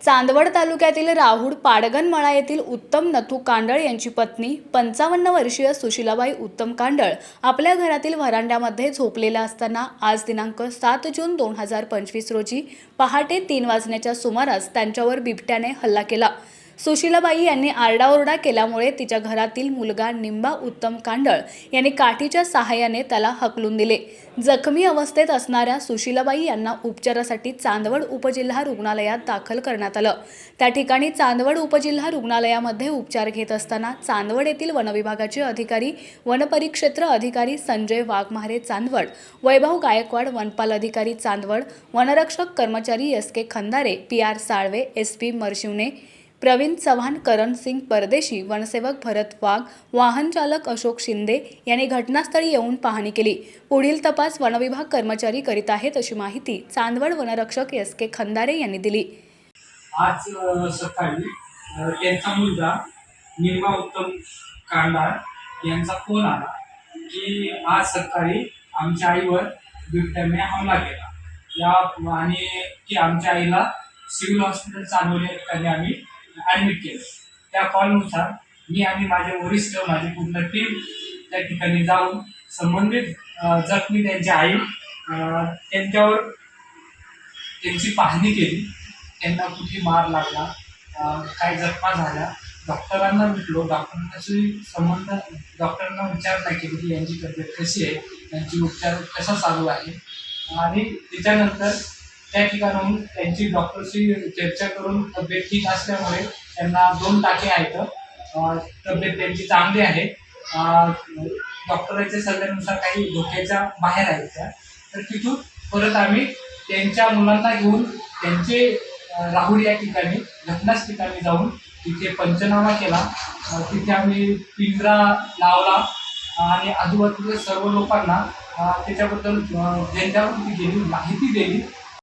चांदवड तालुक्यातील राहुड पाडगनमळा येथील उत्तम नथू कांडळ यांची पत्नी पंचावन्न वर्षीय सुशीलाबाई उत्तम कांडळ आपल्या घरातील व्हरांड्यामध्ये झोपलेल्या असताना आज दिनांक सात जून दोन हजार पंचवीस रोजी पहाटे तीन वाजण्याच्या सुमारास त्यांच्यावर बिबट्याने हल्ला केला. सुशीलाबाई यांनी आरडाओरडा केल्यामुळे तिच्या घरातील मुलगा निंबा उत्तम कांडळ यांनी काठीच्या सहाय्याने त्याला हकलून दिले. जखमी अवस्थेत असणाऱ्या सुशीलाबाई यांना उपचारासाठी चांदवड उपजिल्हा रुग्णालयात दाखल करण्यात आलं. त्या ठिकाणी चांदवड उपजिल्हा रुग्णालयामध्ये उपचार घेत असताना चांदवड येथील वनविभागाचे अधिकारी वनपरिक्षेत्र अधिकारी संजय वाघमारे चांदवड वैभव गायकवाड वनपाल अधिकारी चांदवड वनरक्षक कर्मचारी S K Khandare P R Salve S P Marshivane Pravin Chavan Karan Singh Pardeshi वनसेवक भरत वाघ वाहन चालक अशोक शिंदे यांनी घटनास्थळी येऊन पाहणी केली. पुढील तपास वनविभाग कर्मचारी करीत आहेत अशी माहिती चांदवड वनरक्षक एस के खंदारे यांनी दिली. आज सकाळी त्यांचा मुलगा निम्मा उत्तम कांडाळ यांचा फोन आला की आज सकाळी आमच्या आईवर बिबट्याने हमला केला. या आणि की आमच्या आईला सिव्हिल हॉस्पिटल चालवले या ठिकाणी आम्ही ॲडमिट केलं. त्या कॉलनुसार मी आणि माझे वरिष्ठ माझी पूर्ण टीम त्या ठिकाणी जाऊन संबंधित जखमी त्यांची आई त्यांच्यावर त्यांची पाहणी केली त्यांना कुठे मार लागला काय जखमा झाल्या डॉक्टरांना भेटलो डॉक्टरांशी संबंध डॉक्टरांना विचारणा केली की यांची तब्येत कशी आहे यांची उपचार कसा चालू आहे. आणि त्याच्यानंतर त्या ठिकाणाहून त्यांची डॉक्टरशी चर्चा करून तब्येत ठीक असल्यामुळे त्यांना दोन टाके आहेत. तब्येत त्यांची चांगली आहे. डॉक्टरांच्या सल्ल्यानुसार काही धोक्याच्या बाहेर आहेत त्या. तर तिथून परत आम्ही त्यांच्या मुलांना घेऊन त्यांचे राहुल या ठिकाणी घटनाच ठिकाणी जाऊन तिथे पंचनामा केला. तिथे आम्ही पिंजरा लावला आणि आजूबाजूच्या सर्व लोकांना त्याच्याबद्दल अं, गेली माहिती दिली.